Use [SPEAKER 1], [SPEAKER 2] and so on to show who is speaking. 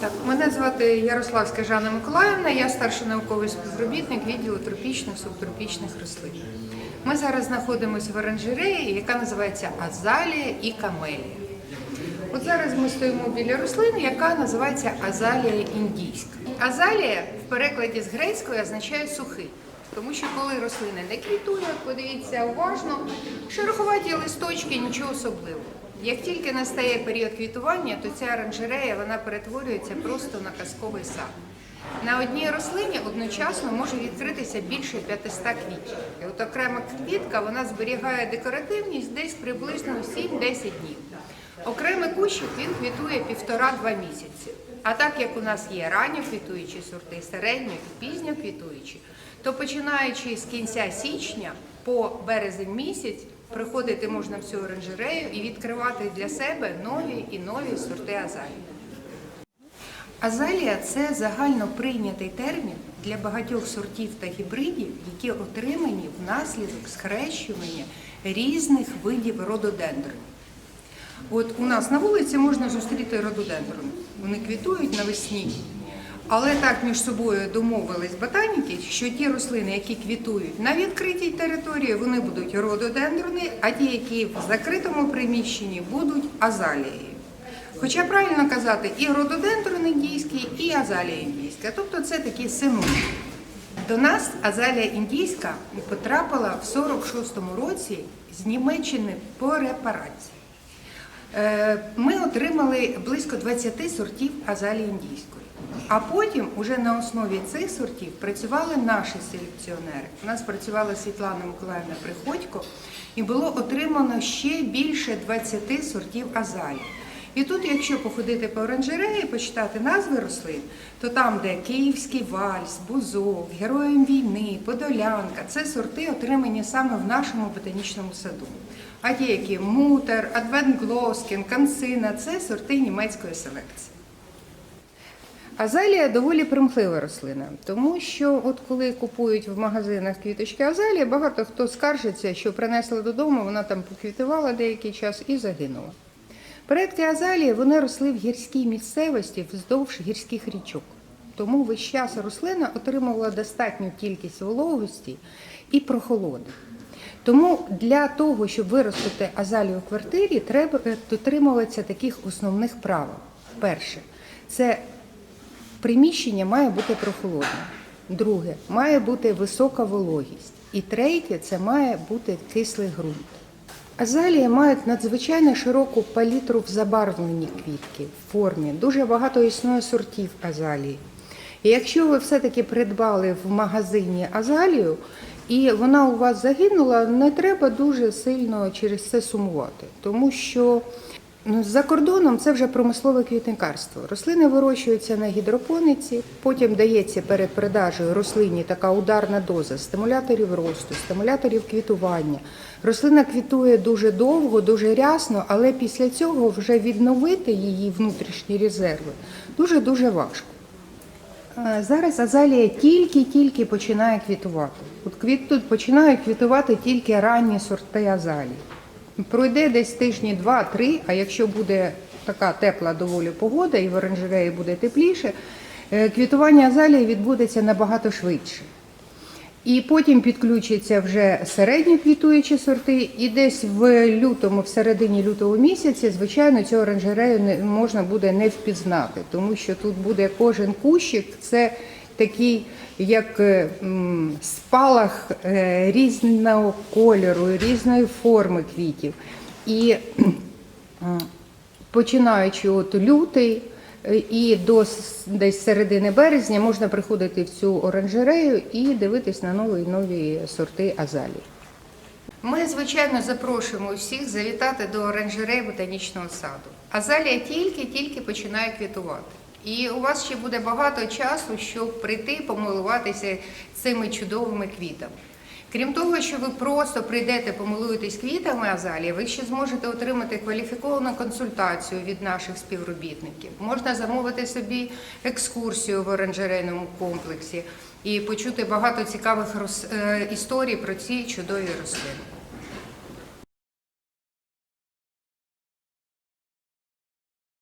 [SPEAKER 1] Так, мене звати Ярославська Жанна Миколаївна, я старший науковий співробітник відділу тропічних субтропічних рослин. Ми зараз знаходимося в оранжереї, яка називається Азалія і Камелія. От зараз ми стоїмо біля рослини, яка називається Азалія індійська. Азалія в перекладі з грецької означає сухий. Тому що коли рослини не квітують, подивіться уважно, шероховаті листочки, нічого особливого. Як тільки настає період квітування, то ця оранжерея вона перетворюється просто на казковий сад. На одній рослині одночасно може відкритися більше 500 квітів. І от окрема квітка вона зберігає декоративність десь приблизно 7-10 днів. Окремий кущик він квітує півтора-два місяці. А так як у нас є ранньо квітуючі сорти, середньо і пізньо квітуючі, то починаючи з кінця січня по березень місяць приходити можна в цю оранжерею і відкривати для себе нові і нові сорти азалії. Азалія це загально прийнятий термін для багатьох сортів та гібридів, які отримані внаслідок схрещування різних видів рододендронів. От у нас на вулиці можна зустріти рододендрони. Вони квітують навесні. Але так між собою домовились ботаніки, що ті рослини, які квітують на відкритій території, вони будуть рододендрони, а ті, які в закритому приміщенні, будуть азалією. Хоча правильно казати і рододендрон індійський, і азалія індійська. Тобто це такі синоніми. До нас азалія індійська потрапила в 46-му році з Німеччини по репарації. Е, Ми отримали близько 20 сортів азалії індійської. А потім, уже на основі цих сортів, працювали наші селекціонери. У нас працювала Світлана Миколаївна Приходько, і було отримано ще більше 20 сортів азалії. І тут, якщо походити по оранжереї, почитати назви рослин, то там, де Київський вальс, бузок, героєм війни, подолянка, це сорти, отримані саме в нашому ботанічному саду. А ті, які мутер, адвентглоскін, кансина, це сорти німецької селекції. Азалія доволі примхлива рослина, тому що от коли купують в магазинах квіточки азалії, багато хто скаржиться, що принесли додому, вона там поквітувала деякий час і загинула. Предки азалії вони росли в гірській місцевості вздовж гірських річок. Тому весь час рослина отримувала достатню кількість вологості і прохолоди. Тому для того, щоб виростити азалію в квартирі, треба дотримуватися таких основних правил. Перше, це приміщення має бути прохолодним. Друге, має бути висока вологість. І третє це має бути кислий ґрунт. Азалії мають надзвичайно широку палітру в забарвленні квітки, в формі. Дуже багато існує сортів азалії. І якщо ви все-таки придбали в магазині азалію, і вона у вас загинула, не треба дуже сильно через це сумувати, тому що ну, за кордоном це вже промислове квітникарство. Рослини вирощуються на гідропониці, потім дається перед продажею рослині така ударна доза стимуляторів росту, стимуляторів квітування. Рослина квітує дуже довго, дуже рясно, але після цього вже відновити її внутрішні резерви дуже-дуже важко. Зараз азалія тільки-тільки починає квітувати. От квіт тут починають квітувати тільки ранні сорти азалії. Пройде десь тижні два-три, а якщо буде така тепла доволі погода і в оранжереї буде тепліше, е, квітування азалії відбудеться набагато швидше. І потім підключаться вже середні квітуючі сорти, і десь в лютому, в середині лютого місяці, звичайно, цю оранжерею не можна буде не впізнати, тому що тут буде кожен кущик, це такий як е, спалах е, різного кольору, різної форми квітів. І починаючи от лютий е, і до десь середини березня можна приходити в цю оранжерею і дивитись на нові і нові сорти азалії. Ми, звичайно, запрошуємо всіх завітати до оранжереї ботанічного саду. Азалія тільки-тільки починає квітувати. І у вас ще буде багато часу, щоб прийти помилуватися цими чудовими квітами. Крім того, що ви просто прийдете, помилуєтесь квітами азалії, ви ще зможете отримати кваліфіковану консультацію від наших співробітників. Можна замовити собі екскурсію в оранжерейному комплексі і почути багато цікавих е, історій про ці чудові рослини.